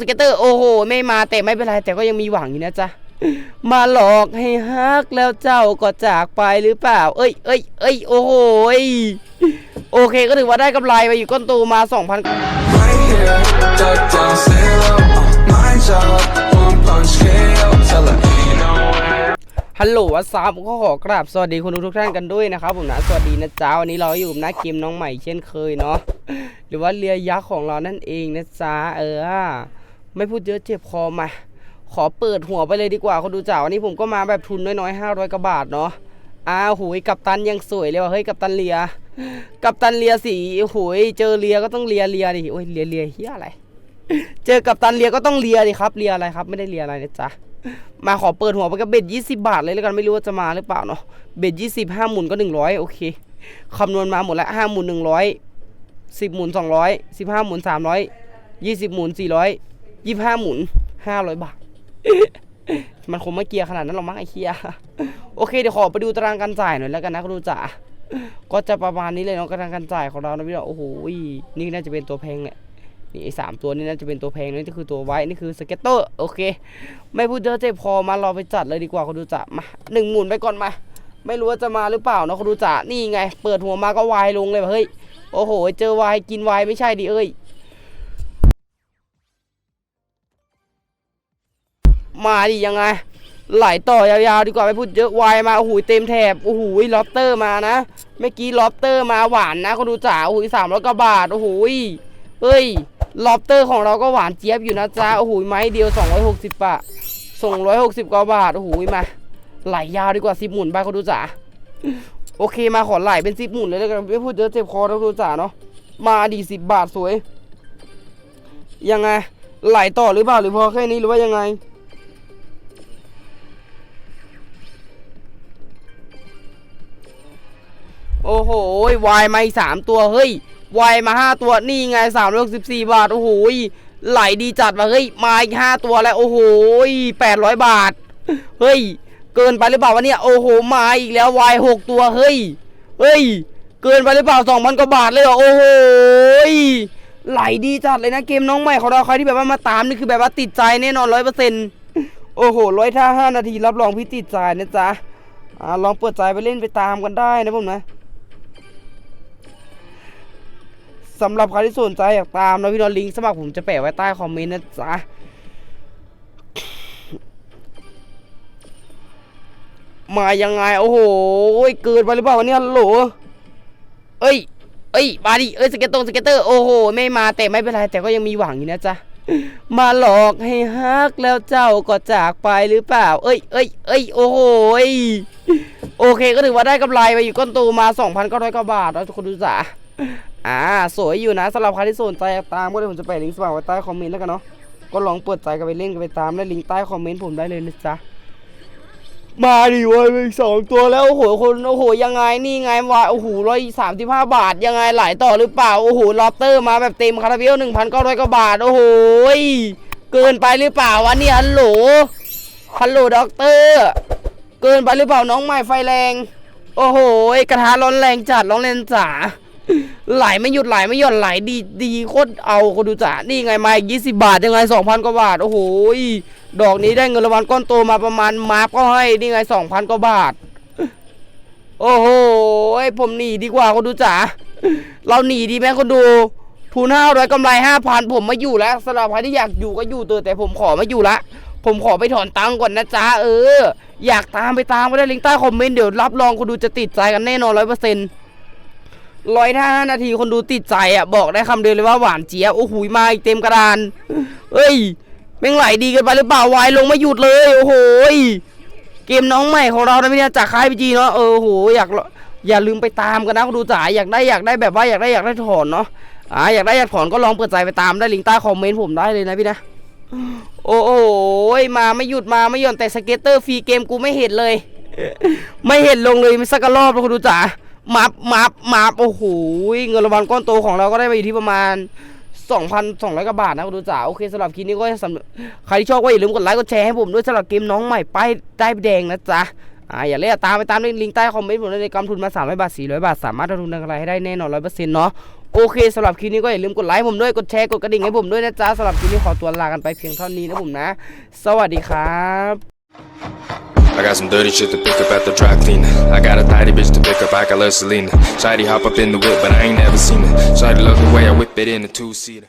สเก็ตเตอร์โอ้โห ไม่มาแต่ไม่เป็นไร แต่ก็ยังมีหวังอยู่นะจ๊ะ มาหลอกให้ฮักแล้วเจ้าก็จากไปหรือเปล่า เอ้ยเอ้ยเอ้ยโอ้โหโอเคก็ถือว่าได้กำไรไปอยู่ก้นตูมา 2,000ฮัลโหลวัสซับก็ขอกราบสวัสดีคุณทุกท่านกันด้วยนะครับผมนะสวัสดีนะจ๊ะวันนี้เราอยู่น้าคิมน้องใหม่เช่นเคยเนาะหรือว่าเรือยักษ์ของเรานั่นเองนะจ๊ะเออ ไม่พูดเยอะเจ็บคอมา ขอเปิดหัวไปเลยดีกว่าคนดูจ๋าวันนี้ผมก็มาแบบทุนน้อยๆ500กว่าบาทเนาะอ้าวหุยกับตันยังสวยเลยว่ะเฮ้ยกับตันเลีย กับตันเลียสีหุยเจอเลียก็ต้องเลียเลียดิโอ้ยเลียเลียเฮียอะไร เจอกับตันเลียก็ต้องเลียดิครับเลียอะไรครับไม่ได้เลียอะไรนะจ๊ะมาขอเปิดหัวไปกับเบ็ด20บาทเลยแล้วกันไม่รู้ว่าจะมาหรือเปล่าเนาะเบ็ด20ห้าหมุนก็100โอเคคำนวณมาหมดแล้วห้าหมุน100 10หมุน200 15หมุน300 20หมุน400 25หมุน500บาท มันคงไม่เกียร์ขนาดนั้นหรอกมั้งไอ้เคียโอเคเดี๋ยวขอไปดูตารางการจ่ายหน่อยแล้วกันนะคุณดูจ๋าก็จะประมาณนี้เลยเนาะตารางการจ่ายของเรานะพี่เนาโอ้โหนี่น่าจะเป็นตัวแพงแหละนี่ไอ้สามตัวนี้น่าจะเป็นตัวแพงนี่คือตัวไว้นี่คือสเก็ตเตอร์โอเค ไม่พูดเยอะเจ็บคอมาเราไปจัดเลยดีกว่าเขาดูจ่ามาหนึ่งหมุนไปก่อนมา ไม่รู้ว่าจะมาหรือเปล่าเนาะเขาดูจ่านี่ไง เปิดหัวมาก็วายลงเลยเฮ้ยโอ้โห เจอวายกินวายไม่ใช่ดิเอ้ย มาดิยังไง ไหลต่อยาวๆดีกว่าไม่พูดเยอะวายมาโอ้โหเต็มแถบโอ้โหล็อบเตอร์มานะเมื่อกี้ล็อบเตอร์มาหวานนะเขาดูจ่าโอ้โหสามร้อยกว่าบาทโอ้โหเฮ้ยล็อบเตอร์ของเราก็หวานเจี๊ยบอยู่นะจ๊ะโอ้โหไม้เดียว260บาทส่งร้อยหกสิบกว่าบาทโอ้โหมาไหลยาวดีกว่าสิบหมุนไปเขาดูจ๋าโอเคมาขอไหลเป็นสิบหมุนเลยแล้วกันไม่พูดเยอะเจ็บคอแล้วดูจ๋าเนาะมาดีสิบบาทสวยยังไงไหลต่อหรือเปล่าหรือพอแค่นี้หรือว่ายังไง โอ้โหวายมาอีกสามตัวเฮ้ยวายมาห้าตัวนี่ไงสามร้อยสิบสี่บาทโอ้โหไหลดีจัดมาเฮ้ยมาอีกห้าตัวแล้วโอ้โหแปดร้อยบาท เฮ้ย เกินไปหรือเปล่าวะเนี่ยโอ้โหมาอีกแล้ววายหกตัวเฮ้ยเฮ้ย เกินไปหรือเปล่าสองพันกว่าบาทเลยเหรอโอ้โหไหลดีจัดเลยนะเกมน้องใหม่ของเราใครที่แบบว่ามาตามนี่คือแบบว่าติดใจแน่นอนร้อยเปอร์เซ็นต์โอ้โหร้อยท่าห้านาทีรับรองพี่ติดใจนะจ๊ะอ่าลองเปิดใจไปเล่นไปตามกันได้นะผมนะ สำหรับใครที่สนใจอยากตามนะพี่น้อนลิงก์สมัครผมจะแปะไว้ใต้คอมเมนต์นะจ๊ะมายังไงโอ้โหเกินไปหรือเปล่าเนี่ยโหลเอ้ย เอ้ยมาดิเอ้ยสเก็ตตรงสเก็ตเตอร์โอ้โหไม่มาแต่ไม่เป็นไรแต่ก็ยังมีหวังอยู่นะจ๊ะมาหลอกให้ฮักแล้วเจ้าก็จากไปหรือเปล่า เอ้ยเอ้ยเอ้ยโอ้โหโอเคก็ถือว่าได้กำไรไปอยู่ก้นตูมา2,900กว่าบาทแล้วทุกคนดูจ๋า อ่าสวยอยู่นะสำหรับใครที่สนใจตามก็เดี๋ยวผมจะแปะลิงก์สมัครไว้ใต้คอมเมนต์แล้วกันเนาะก็ลองเปิดใจกันไปเล่นกันไปตามได้ลิงก์ใต้คอมเมนต์ผมได้เลยนะจ๊ะมาดิเว้ยอีกสองตัวแล้วโอ้โหคนโอ้โหยังไงนี่ไงวะโอ้โหร้อยสามสิบห้าบาทยังไงไหลต่อหรือเปล่าโอ้โหลอตเตอร์มาแบบเต็มคาราเบลหนึ่งพันเก้าร้อยกว่าบาทโอ้โหเกินไปหรือเปล่าวะเนี่ยฮัลโหลฮัลโหลด็อกเตอร์เกินไปหรือเปล่าน้องใหม่ไฟแรง โอ้โหกระทะร้อนแรงจัดร้อนแรงจ๋า ไหลไม่หยุดไหลไม่หย่อนไหลดีดีโคตรเอาคนดูจ๋านี่ไงมาอีกยี่สิบาทยังไงสองพันกว่าบาทโอ้โหดอกนี้ได้เงินรางวัลก้อนโตมาประมาณมาร์กก็ให้นี่ไงสองพันกว่าบาท โอ้โหผมหนีดีกว่าคนดูจ๋าเราหนีดีไหมคนดูทุนห้าร้อยกำไรห้าพันผมไม่อยู่แล้วสำหรับใครที่อยากอยู่ก็อยู่เถอแต่ผมขอไม่อยู่ละผมขอไปถอนตังค์ก่อนนะจ๊ะเออ อยากตามไปตามก็ได้ลิงก์ใต้คอมเมนต์เดี๋ยวรับรองคนดูจะติดใจกันแน่นอนร้อยเปอร์เซ็นต์ ร้อยห้านาทีคนดูติดใจอะ บอกได้คำเดียวเลยว่าหวานเจี๊ยบโอ้โหมาอีกเต็มกระดาน เอ้ยแม่งไหลดีกันไปหรือเปล่าวายลงไม่หยุดเลย โอ้โหยเกมน้องใหม่ของเรานะพี่เนี่ยจากค่ายพีจีเนาะเออโอ้โหอยากอย่าลืมไปตามกันนะคนดูจ๋าอยากได้อยากได้แบบว่าอยากได้อยากได้ถอนเนาะอ่าอยากได้อยากถอนก็ลองเปิดใจไปตามได้ลิงก์ใต้คอมเมนต์ผมได้เลยนะพี่นะโอ้โหยมาไม่หยุดมาไม่หย่อนแต่สเก็ตเตอร์ฟรีเกมกูไม่เห็นเลย ไม่เห็นลงเลยสักกรอบเลยคุณดูจ๋า มับมับมับโอ้โหเงินรางวัลก้อนโตของเราก็ได้ไปอยู่ที่ประมาณ 2,200กว่าบาทนะคุณดูจ๋าโอเคสำหรับคลิปนี้ก็สำใครที่ชอบก็อย่าลืมกดไลค์กดแชร์ให้ผมด้วยสำหรับเกมน้องใหม่ป้ายได้แดงนะจ๊ะอ่าอย่าเล่นตามไปตามด้วยลิงก์ใต้คอมเมนต์ผมในกำทุนมา300บาท400บาทสามารถลงทุนอะไรให้ได้แน่นอน100%เนาะโอเคสำหรับคลิปนี้ก็อย่าลืมกดไลค์ผมด้วยกดแชร์กดกระดิ่งให้ผมด้วยนะจ๊ะสำหรับคลิปนี้ขอตัวลากันไปเพียงเท่านี้นะผมนะ สวัสดีครับ I got some dirty shit to pick up at the dry cleaner. I got a tidy bitch to pick up, I got love Selena. Shady hop up in the whip, but I ain't never seen it. Shady love the way I whip it in a two seater.